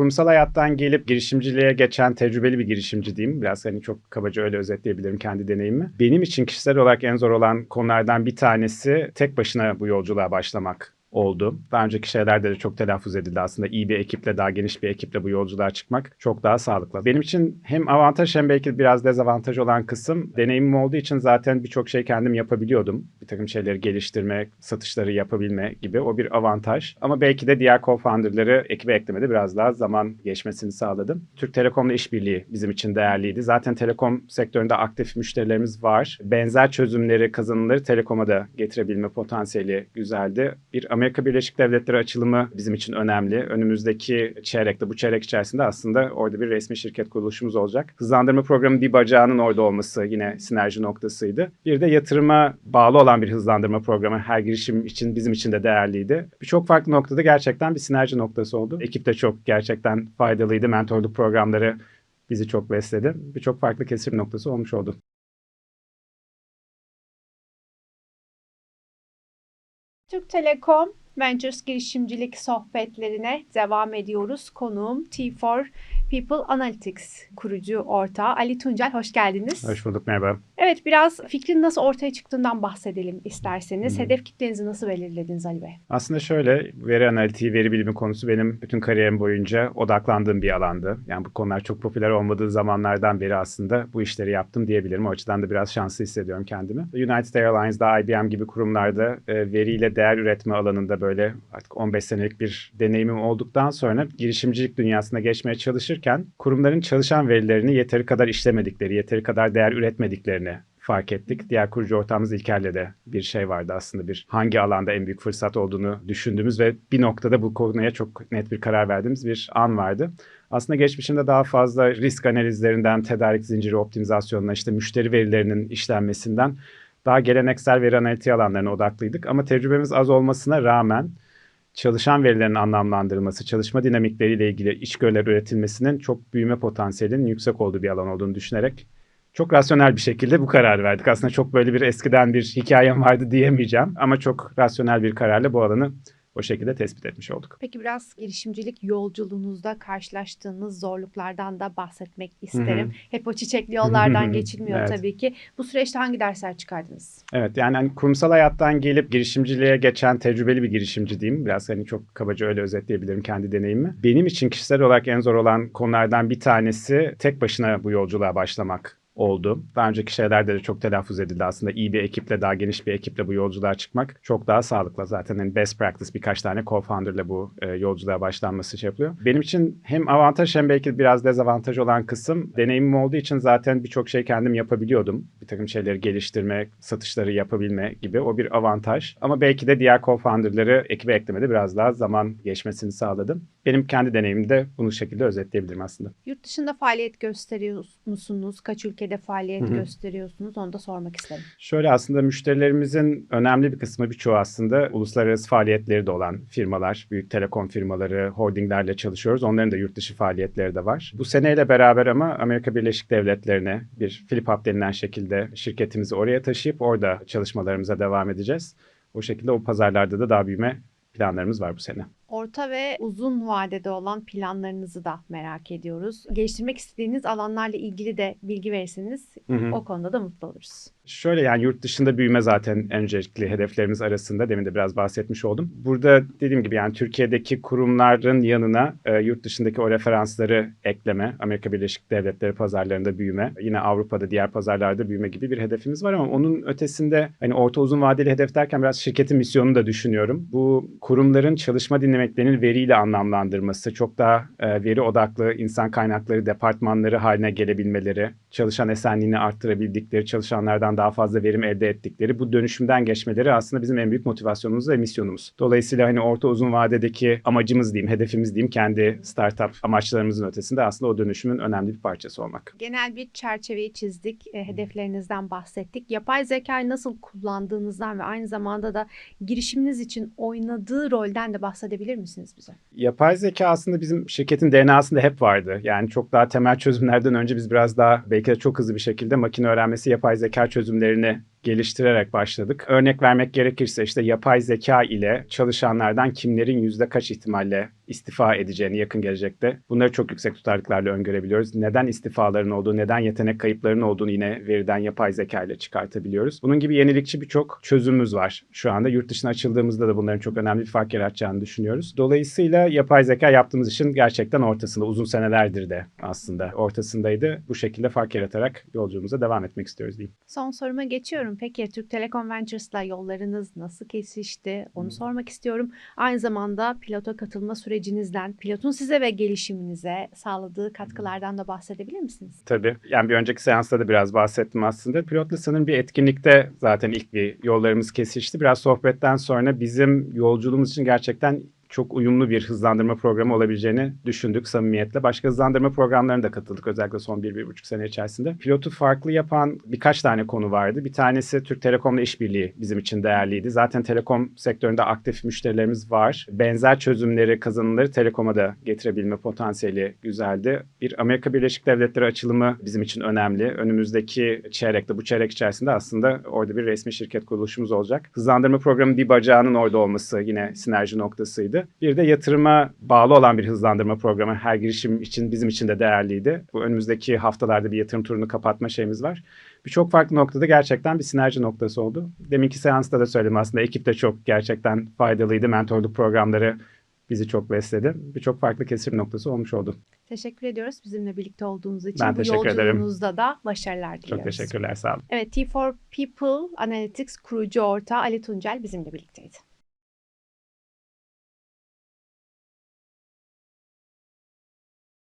kurumsal hayattan gelip girişimciliğe geçen tecrübeli bir girişimci diyeyim. Biraz hani çok kabaca öyle özetleyebilirim kendi deneyimimi. Benim için kişisel olarak en zor olan konulardan bir tanesi tek başına bu yolculuğa başlamak oldu. Daha önceki şeylerde de çok telaffuz edildi aslında. iyi bir ekiple, daha geniş bir ekiple bu yolculuğa çıkmak çok daha sağlıklı. Benim için hem avantaj hem belki biraz dezavantaj olan kısım deneyimim olduğu için zaten birçok şey kendim yapabiliyordum. Bir takım şeyleri geliştirme, satışları yapabilme gibi o bir avantaj. Ama belki de diğer co-founder'ları ekibe eklemede biraz daha zaman geçmesini sağladım. Türk Telekom'la işbirliği bizim için değerliydi. Zaten telekom sektöründe aktif müşterilerimiz var. Benzer çözümleri, kazanımları Telekom'a da getirebilme potansiyeli güzeldi. Bir Amerika Birleşik Devletleri açılımı bizim için önemli. Önümüzdeki çeyrekte, bu çeyrek içerisinde aslında orada bir resmi şirket kuruluşumuz olacak. Hızlandırma programı bir bacağının orada olması yine sinerji noktasıydı. Bir de yatırıma bağlı olan bir hızlandırma programı her girişim için bizim için de değerliydi. Birçok farklı noktada gerçekten bir sinerji noktası oldu. Ekip de çok gerçekten faydalıydı. Mentorluk programları bizi çok besledi. Birçok farklı kesim noktası olmuş oldu. Türk Telekom Ventures girişimcilik sohbetlerine devam ediyoruz. Konuğum T4 People Analytics kurucu ortağı Ali Tuncel. Hoş geldiniz. Hoş bulduk merhaba. Evet biraz fikrin nasıl ortaya çıktığından bahsedelim isterseniz. Hı. Hedef kitlenizi nasıl belirlediniz Ali Bey? Aslında şöyle veri analitiği, veri bilimi konusu benim bütün kariyerim boyunca odaklandığım bir alandı. Yani bu konular çok popüler olmadığı zamanlardan beri aslında bu işleri yaptım diyebilirim. O açıdan da biraz şanslı hissediyorum kendimi. United Airlines'da, IBM gibi kurumlarda e, veriyle değer üretme alanında böyle artık 15 senelik bir deneyimim olduktan sonra girişimcilik dünyasına geçmeye çalışırken kurumların çalışan verilerini yeteri kadar işlemedikleri, yeteri kadar değer üretmediklerini fark ettik. Diğer kurucu ortağımız İlker'le de bir şey vardı aslında bir hangi alanda en büyük fırsat olduğunu düşündüğümüz ve bir noktada bu konuya çok net bir karar verdiğimiz bir an vardı. Aslında geçmişinde daha fazla risk analizlerinden, tedarik zinciri optimizasyonuna, işte müşteri verilerinin işlenmesinden daha geleneksel veri analitiği alanlarına odaklıydık. Ama tecrübemiz az olmasına rağmen çalışan verilerin anlamlandırılması, çalışma dinamikleriyle ilgili içgörüler üretilmesinin çok büyüme potansiyelinin yüksek olduğu bir alan olduğunu düşünerek çok rasyonel bir şekilde bu kararı verdik. Aslında çok böyle bir eskiden bir hikayem vardı diyemeyeceğim ama çok rasyonel bir kararla bu alanı o şekilde tespit etmiş olduk. Peki biraz girişimcilik yolculuğunuzda karşılaştığınız zorluklardan da bahsetmek isterim. Hı hı. Hep o çiçekli yollardan geçilmiyor Evet. tabii ki. Bu süreçte hangi dersler çıkardınız? Evet yani hani kurumsal hayattan gelip girişimciliğe geçen tecrübeli bir girişimci diyeyim. Biraz hani çok kabaca öyle özetleyebilirim kendi deneyimimi. Benim için kişisel olarak en zor olan konulardan bir tanesi tek başına bu yolculuğa başlamak oldu. Daha önceki şeylerde de çok telaffuz edildi aslında. iyi bir ekiple, daha geniş bir ekiple bu yolculuğa çıkmak çok daha sağlıklı. Zaten hani best practice birkaç tane co-founder'la bu e, yolculuğa başlanması şey yapılıyor. Benim için hem avantaj hem belki biraz dezavantaj olan kısım deneyimim olduğu için zaten birçok şey kendim yapabiliyordum. Bir takım şeyleri geliştirme, satışları yapabilme gibi o bir avantaj. Ama belki de diğer co-founder'ları ekibe eklemede biraz daha zaman geçmesini sağladım. Benim kendi deneyimimde bunu şekilde özetleyebilirim aslında. Yurt dışında faaliyet gösteriyor musunuz? Kaç ülkede faaliyet Hı hı. gösteriyorsunuz? Onu da sormak isterim. Şöyle aslında müşterilerimizin önemli bir kısmı birçoğu aslında uluslararası faaliyetleri de olan firmalar, büyük telekom firmaları, holdinglerle çalışıyoruz. Onların da yurt dışı faaliyetleri de var. Bu seneyle beraber ama Amerika Birleşik Devletleri'ne bir Flip Hub denilen şekilde şirketimizi oraya taşıyıp orada çalışmalarımıza devam edeceğiz. O şekilde o pazarlarda da daha büyüme planlarımız var bu sene. Orta ve uzun vadede olan planlarınızı da merak ediyoruz. Geliştirmek istediğiniz alanlarla ilgili de bilgi verirseniz Hı hı. o konuda da mutlu oluruz. Şöyle yani yurt dışında büyüme zaten en öncelikli hedeflerimiz arasında. Demin de biraz bahsetmiş oldum. Burada dediğim gibi yani Türkiye'deki kurumların yanına e, yurt dışındaki o referansları ekleme, Amerika Birleşik Devletleri pazarlarında büyüme, yine Avrupa'da diğer pazarlarda büyüme gibi bir hedefimiz var ama onun ötesinde hani orta uzun vadeli hedef derken biraz şirketin misyonunu da düşünüyorum. Bu kurumların çalışma dinamiklerinin veriyle anlamlandırması, çok daha e, veri odaklı insan kaynakları departmanları haline gelebilmeleri, çalışan esenliğini arttırabildikleri, çalışanlardan daha fazla verim elde ettikleri bu dönüşümden geçmeleri aslında bizim en büyük motivasyonumuz ve misyonumuz. Dolayısıyla hani orta uzun vadedeki amacımız diyeyim, hedefimiz diyeyim kendi startup amaçlarımızın ötesinde aslında o dönüşümün önemli bir parçası olmak. Genel bir çerçeveyi çizdik, e, hedeflerinizden bahsettik. Yapay zekayı nasıl kullandığınızdan ve aynı zamanda da girişiminiz için oynadığı rolden de bahsedebilir misiniz bize? Yapay zeka aslında bizim şirketin DNA'sında hep vardı. Yani çok daha temel çözümlerden önce biz biraz daha belki de çok hızlı bir şekilde makine öğrenmesi yapay zeka çözümlerini geliştirerek başladık. Örnek vermek gerekirse işte yapay zeka ile çalışanlardan kimlerin yüzde kaç ihtimalle istifa edeceğini yakın gelecekte bunları çok yüksek tutarlılıklarla öngörebiliyoruz. Neden istifaların olduğu, neden yetenek kayıplarının olduğunu yine veriden yapay zeka ile çıkartabiliyoruz. Bunun gibi yenilikçi birçok çözümümüz var. Şu anda yurt dışına açıldığımızda da bunların çok önemli bir fark yaratacağını düşünüyoruz. Dolayısıyla yapay zeka yaptığımız işin gerçekten ortasında uzun senelerdir de aslında ortasındaydı. Bu şekilde fark yaratarak yolculuğumuza devam etmek istiyoruz diyeyim. Son soruma geçiyorum. Peki Türk Telekom Ventures'la yollarınız nasıl kesişti? Onu sormak istiyorum. Aynı zamanda pilota katılma sürecinizden, pilotun size ve gelişiminize sağladığı katkılardan da bahsedebilir misiniz? Tabii. Yani bir önceki seansta da biraz bahsettim aslında. Pilotla sanırım bir etkinlikte zaten ilk bir yollarımız kesişti. Biraz sohbetten sonra bizim yolculuğumuz için gerçekten çok uyumlu bir hızlandırma programı olabileceğini düşündük samimiyetle. Başka hızlandırma programlarına da katıldık özellikle son bir, bir buçuk sene içerisinde. Pilotu farklı yapan birkaç tane konu vardı. Bir tanesi Türk Telekom'la işbirliği bizim için değerliydi. Zaten telekom sektöründe aktif müşterilerimiz var. Benzer çözümleri, kazanımları Telekom'a da getirebilme potansiyeli güzeldi. Bir Amerika Birleşik Devletleri açılımı bizim için önemli. Önümüzdeki çeyrekte, bu çeyrek içerisinde aslında orada bir resmi şirket kuruluşumuz olacak. Hızlandırma programının bir bacağının orada olması yine sinerji noktasıydı. Bir de yatırıma bağlı olan bir hızlandırma programı her girişim için bizim için de değerliydi. Bu önümüzdeki haftalarda bir yatırım turunu kapatma şeyimiz var. Birçok farklı noktada gerçekten bir sinerji noktası oldu. Deminki seansta da söyledim aslında ekip de çok gerçekten faydalıydı. Mentorluk programları bizi çok besledi. Birçok farklı kesim noktası olmuş oldu. Teşekkür ediyoruz bizimle birlikte olduğunuz için. Ben Bu teşekkür ederim. yolculuğunuzda da başarılar diliyoruz. Çok teşekkürler, sağ olun. Evet, T4 People Analytics kurucu ortağı Ali Tuncel bizimle birlikteydi.